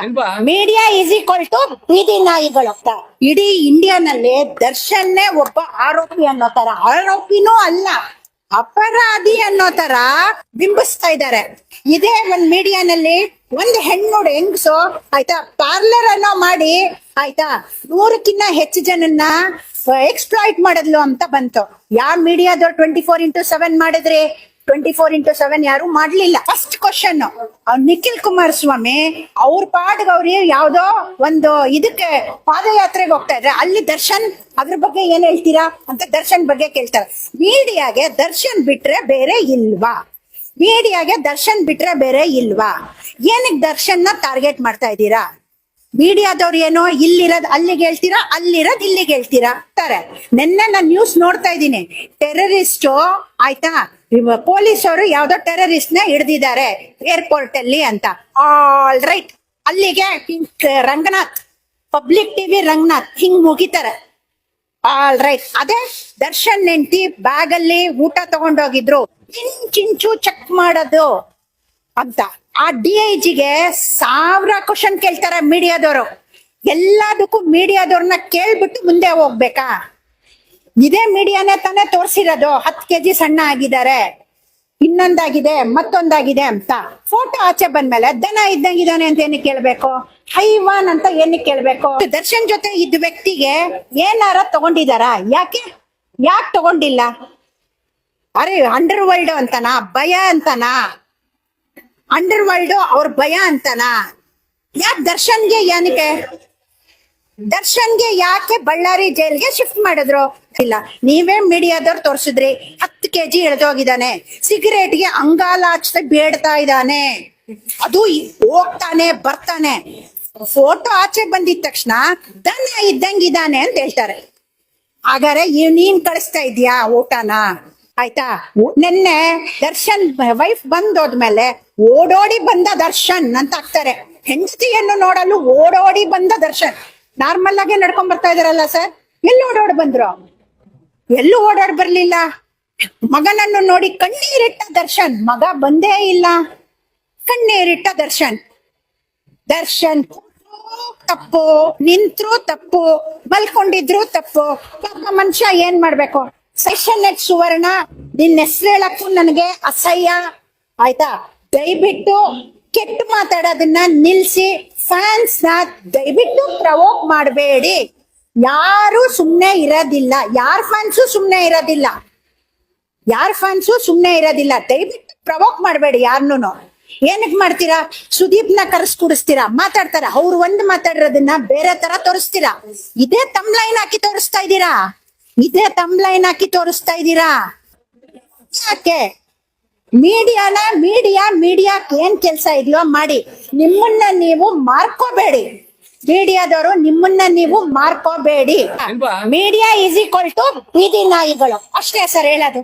ಅಲ್ವಾ media is equal to ಬೀದಿ ನಾಯಿಗಳು ಅಂತ. ಇಡೀ ಇಂಡಿಯಾನಲ್ಲಿ ದರ್ಶನ್ನೇ ಒಬ್ಬ ಆರೋಪಿ ಅನ್ನೋ ತರ. ಆರೋಪಿನೂ ಅಲ್ಲ ಅಪರಾಧಿ ಅನ್ನೋ ತರ ಬಿಂಬಿಸ್ತಾ ಇದ್ದಾರೆ. ಇದೇ ಒಂದ್ ಮೀಡಿಯಾನಲ್ಲಿ ಒಂದ್ ಹೆಣ್ಣು ಹೆಂಗ್ಸು ಆಯ್ತಾ ಪಾರ್ಲರ್ ಅನ್ನೋ ಮಾಡಿ ಆಯ್ತಾ ನೂರಕ್ಕಿನ್ನ ಹೆಚ್ಚು ಜನನ್ನ ಎಕ್ಸ್ಪ್ಲಾಯ್ಟ್ ಮಾಡಿದ್ಲು ಅಂತ ಬಂತು. ಯಾವ ಮೀಡಿಯಾದವ್ರು ಟ್ವೆಂಟಿ ಫೋರ್ ಇಂಟು ಸೆವೆನ್ ಮಾಡಿದ್ರಿ? ಟ್ವೆಂಟಿ ಫೋರ್ ಇಂಟು ಸೆವೆನ್ ಯಾರು ಮಾಡ್ಲಿಲ್ಲ. ಫಸ್ಟ್ ಕ್ವಶನ್ ನಿಖಿಲ್ ಕುಮಾರಸ್ವಾಮಿ ಅವ್ರ ಪಾಡ್ಗೆ ಅವ್ರಿ ಯಾವ್ದೋ ಒಂದು ಇದಕ್ಕೆ ಪಾದಯಾತ್ರೆಗೆ ಹೋಗ್ತಾ ಇದ್ರೆ ಅಲ್ಲಿ ದರ್ಶನ್ ಅದ್ರ ಬಗ್ಗೆ ಏನ್ ಹೇಳ್ತೀರಾ ಅಂತ ದರ್ಶನ್ ಬಗ್ಗೆ ಕೇಳ್ತಾರೆ. ಮೀಡಿಯಾಗೆ ದರ್ಶನ್ ಬಿಟ್ರೆ ಬೇರೆ ಇಲ್ವಾ? ಮೀಡಿಯಾಗೆ ದರ್ಶನ್ ಬಿಟ್ರೆ ಬೇರೆ ಇಲ್ವಾ? ಏನಕ್ಕೆ ನ ಟಾರ್ಗೆಟ್ ಮಾಡ್ತಾ ಇದ್ದೀರಾ? ಮೀಡಿಯಾದವ್ರು ಏನೋ ಇಲ್ಲಿರೋದ್ ಅಲ್ಲಿಗೆ ಹೇಳ್ತೀರಾ, ಅಲ್ಲಿರೋದ್ ಇಲ್ಲಿಗೆ ಹೇಳ್ತೀರಾ? ತರ. ನಿನ್ನೆ ನಾನು ನ್ಯೂಸ್ ನೋಡ್ತಾ ಇದ್ದೀನಿ. ಟೆರರಿಸ್ಟ್ ಆಯ್ತಾ? ಪೊಲೀಸರು ಯಾವ್ದೋ ಟೆರರಿಸ್ಟ್ನ ಹಿಡ್ದಿದ್ದಾರೆ ಏರ್ಪೋರ್ಟ್ ಅಲ್ಲಿ ಅಂತ. ಆಲ್ ರೈಟ್ ಅಲ್ಲಿಗೆ ರಂಗನಾಥ್ ಪಬ್ಲಿಕ್ ಟಿವಿ ರಂಗನಾಥ್ ಹಿಂಗ್ ಮುಗಿತಾರೆ. ಆಲ್ ರೈಟ್ ಅದೇ ದರ್ಶನ್ ನೆಂಟಿ ಬ್ಯಾಗ್ ಅಲ್ಲಿ ಊಟ ತಗೊಂಡೋಗಿದ್ರು. ಚಿಂಚು ಚೆಕ್ ಮಾಡೋದು ಅಂತ. ಆ ಡಿ ಐ ಜಿಗೆ ಸಾವಿರ ಕ್ವಶನ್ ಕೇಳ್ತಾರೆ ಮೀಡಿಯಾದವರು. ಎಲ್ಲದಕ್ಕೂ ಮೀಡಿಯಾದವ್ರನ್ನ ಕೇಳ್ಬಿಟ್ಟು ಮುಂದೆ ಹೋಗ್ಬೇಕಾ? ಇದೇ ಮೀಡಿಯಾನೇ ತಾನೇ ತೋರ್ಸಿರೋದು. ಹತ್ತು ಕೆಜಿ ಸಣ್ಣ ಆಗಿದ್ದಾರೆ. ಇನ್ನೊಂದಾಗಿದೆ, ಮತ್ತೊಂದಾಗಿದೆ ಅಂತ. ಫೋಟೋ ಆಚೆ ಬಂದ್ಮೇಲೆ ದನ ಇದ್ದಂಗಿದಾನೆ ಅಂತ ಏನಕ್ಕೆ ಕೇಳ್ಬೇಕು? ಹೈವಾನ್ ಅಂತ ಏನಕ್ಕೆ ಕೇಳ್ಬೇಕು? ದರ್ಶನ್ ಜೊತೆ ಇದ್ದ ವ್ಯಕ್ತಿಗೆ ಏನಾರ ತಗೊಂಡಿದಾರ? ಯಾಕೆ? ಯಾಕೆ ತಗೊಂಡಿಲ್ಲ? ಅರೆ ಅಂಡರ್ ವರ್ಲ್ಡ್ ಅಂತನಾ? ಭಯ ಅಂತನಾ? ಅಂಡರ್ ವರ್ಲ್ಡ್ ಅವ್ರ ಭಯ ಅಂತನಾ? ಯಾಕೆ ದರ್ಶನ್ಗೆ ಏನಕ್ಕೆ? ದರ್ಶನ್ಗೆ ಯಾಕೆ ಬಳ್ಳಾರಿ ಜೈಲ್ಗೆ ಶಿಫ್ಟ್ ಮಾಡಿದ್ರು? ಇಲ್ಲ, ನೀವೇ ಮೀಡಿಯಾದವ್ರು ತೋರಿಸಿದ್ರಿ. ಹತ್ತು ಕೆಜಿ ಇಳಿದೋಗಿದ್ದಾನೆ ಸಿಗರೇಟ್ಗೆ ಅಂಗಾಲಾಚೆ ಬೇಡ್ತಾ ಇದ್ದಾನೆ. ಅದು ಹೋಗ್ತಾನೆ, ಬರ್ತಾನೆ. ಫೋಟೋ ಆಚೆ ಬಂದಿದ ತಕ್ಷಣ ದನ ಇದ್ದಂಗಿದ್ದಾನೆ ಅಂತ ಹೇಳ್ತಾರೆ. ಹಾಗಾದ್ರೆ ನೀನ್ ಕಳಿಸ್ತಾ ಇದೀಯಾ ಊಟನ? ಆಯ್ತಾ? ನಿನ್ನೆ ದರ್ಶನ್ ವೈಫ್ ಬಂದೋದ್ಮೇಲೆ ಓಡೋಡಿ ಬಂದ ದರ್ಶನ್ ಅಂತ ಆಗ್ತಾರೆ. ಹೆಂಡತಿಯನ್ನು ನೋಡಲು ಓಡೋಡಿ ಬಂದ ದರ್ಶನ್. ನಾರ್ಮಲ್ ಆಗಿ ನಡ್ಕೊಂಡ್ ಬರ್ತಾ ಇದಾರಲ್ಲ ಸರ್? ಎಲ್ಲಿ ಓಡಾಡ್ ಬಂದ್ರು? ಎಲ್ಲೂ ಓಡಾಡ್ ಬರ್ಲಿಲ್ಲ. ಮಗನನ್ನು ನೋಡಿ ಕಣ್ಣೀರಿಟ್ಟ ದರ್ಶನ್. ಮಗ ಬಂದೇ ಇಲ್ಲ. ಕಣ್ಣೀರಿಟ್ಟ ದರ್ಶನ್. ದರ್ಶನ್ ತಪ್ಪು, ನಿಂತ್ರು ತಪ್ಪು, ಮಲ್ಕೊಂಡಿದ್ರು ತಪ್ಪು. ಪಾಪ ಮನುಷ್ಯ ಏನ್ ಮಾಡ್ಬೇಕು? ಸೆಷನ್ ಎಟ್ ಸುವರ್ಣ ನಿನ್ನ ಹೆಸರು ಹೇಳಕ್ಕೂ ನನಗೆ ಅಸಹ್ಯ. ಆಯ್ತಾ? ದಯವಿಟ್ಟು ಕೆಟ್ಟು ಮಾತಾಡೋದನ್ನ ನಿಲ್ಸಿ. ಫ್ಯಾನ್ಸ್ನ ದಯವಿಟ್ಟು ಪ್ರವೋಕ್ ಮಾಡಬೇಡಿ. ಯಾರು ಸುಮ್ನೆ ಇರೋದಿಲ್ಲ. ಯಾರ ಫ್ಯಾನ್ಸು ಸುಮ್ನೆ ಇರೋದಿಲ್ಲ. ಯಾರ ಫ್ಯಾನ್ಸು ಸುಮ್ನೆ ಇರೋದಿಲ್ಲ. ದಯವಿಟ್ಟು ಪ್ರವೋಕ್ ಮಾಡಬೇಡಿ ಯಾರನ್ನೂ. ಏನಕ್ ಮಾಡ್ತೀರಾ? ಸುದೀಪ್ನ ಕರ್ಸ್ ಕುಡಿಸ್ತೀರಾ ಮಾತಾಡ್ತಾರ? ಅವ್ರು ಒಂದ್ ಮಾತಾಡಿರೋದನ್ನ ಬೇರೆ ತರ ತೋರಿಸ್ತೀರಾ? ಇದೇ ತಮ್ ಲೈನ್ ಹಾಕಿ ತೋರಿಸ್ತಾ ಇದ್ದೀರಾ? ಇದೇ ತಮ್ ಲೈನ್ ಹಾಕಿ ತೋರಿಸ್ತಾ ಇದ್ದೀರಾ? ಯಾಕೆ? ಮೀಡಿಯಾನ ಮೀಡಿಯಾ ಮೀಡಿಯಾಕ್ ಏನ್ ಕೆಲಸ ಇದೆಯೋ ಮಾಡಿ. ನಿಮ್ಮನ್ನ ನೀವು ಮಾರ್ಕೋಬೇಡಿ. ಮೀಡಿಯಾದವರು ನಿಮ್ಮನ್ನ ನೀವು ಮಾರ್ಕೋಬೇಡಿ. ಮೀಡಿಯಾ ಈಸ್ ಈಕ್ವಲ್ ಟು ಬೀದಿ ನಾಯಿಗಳು ಅಷ್ಟೇ ಸರ್ ಹೇಳೋದು.